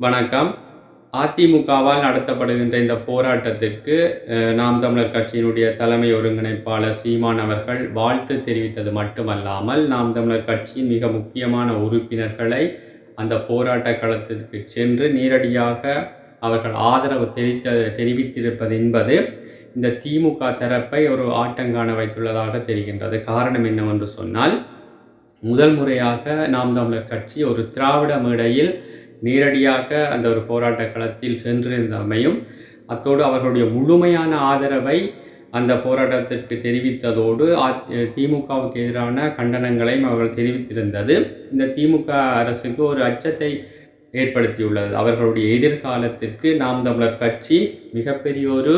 வணக்கம். அதிமுகவால் நடத்தப்படுகின்ற இந்த போராட்டத்திற்கு நாம் தமிழர் கட்சியினுடைய தலைமை ஒருங்கிணைப்பாளர் சீமான் அவர்கள் வாழ்த்து தெரிவித்தது மட்டுமல்லாமல் நாம் தமிழர் கட்சியின் மிக முக்கியமான உறுப்பினர்களை அந்த போராட்ட களத்திற்கு சென்று நேரடியாக அவர்கள் ஆதரவு தெரிவித்த தெரிவித்திருப்பது என்பது இந்த திமுக தரப்பை ஒரு ஆட்டங்காண வைத்துள்ளதாக தெரிகின்றது. காரணம் என்னவென்று சொன்னால் முதல் முறையாக நாம் தமிழர் கட்சி ஒரு திராவிட மேடையில் நேரடியாக அந்த ஒரு போராட்ட களத்தில் சென்றிருந்தமையும் அத்தோடு அவர்களுடைய முழுமையான ஆதரவை அந்த போராட்டத்திற்கு தெரிவித்ததோடு திமுகவுக்கு எதிரான கண்டனங்களையும் அவர்கள் தெரிவித்திருந்தது. இந்த திமுக அரசுக்கு ஒரு அச்சத்தை ஏற்படுத்தியுள்ளது. அவர்களுடைய எதிர்காலத்திற்கு நாம் தமிழர் கட்சி மிகப்பெரிய ஒரு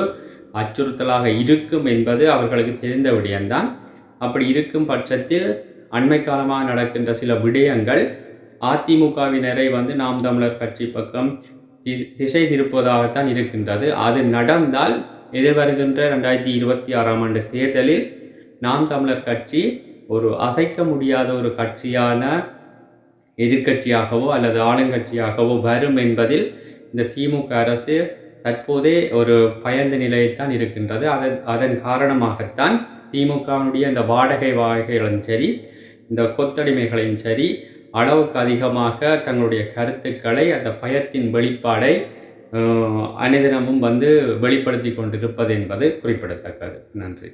அச்சுறுத்தலாக இருக்கும் என்பது அவர்களுக்கு தெரிந்த விடயம்தான். அப்படி இருக்கும் பட்சத்தில் அண்மை காலமாக நடக்கின்ற சில விடயங்கள் அதிமுகவினரை வந்து நாம் தமிழர் கட்சி பக்கம் தி- திசை திருப்பதாகத்தான் இருக்கின்றது. அது நடந்தால் எதிர்வருகின்ற ரெண்டாயிரத்தி இருபத்தி ஆறாம் ஆண்டு தேர்தலில் நாம் தமிழர் கட்சி ஒரு அசைக்க முடியாத ஒரு கட்சியான எதிர்க்கட்சியாகவோ அல்லது ஆளுங்கட்சியாகவோ வரும் என்பதில் இந்த திமுக அரசு தற்போதே ஒரு பயந்த நிலையைத்தான் இருக்கின்றது. அதன் அதன் காரணமாகத்தான் திமுகவினுடைய இந்த வாடகை வாகைகளும் சரி இந்த கொத்தடிமைகளையும் சரி அளவுக்கு அதிகமாக தங்களுடைய கருத்துக்களை அந்த பயத்தின் வெளிப்பாடை அனைதினமும் வந்து வெளிப்படுத்தி கொண்டிருப்பது என்பது குறிப்பிடத்தக்கது. நன்றி.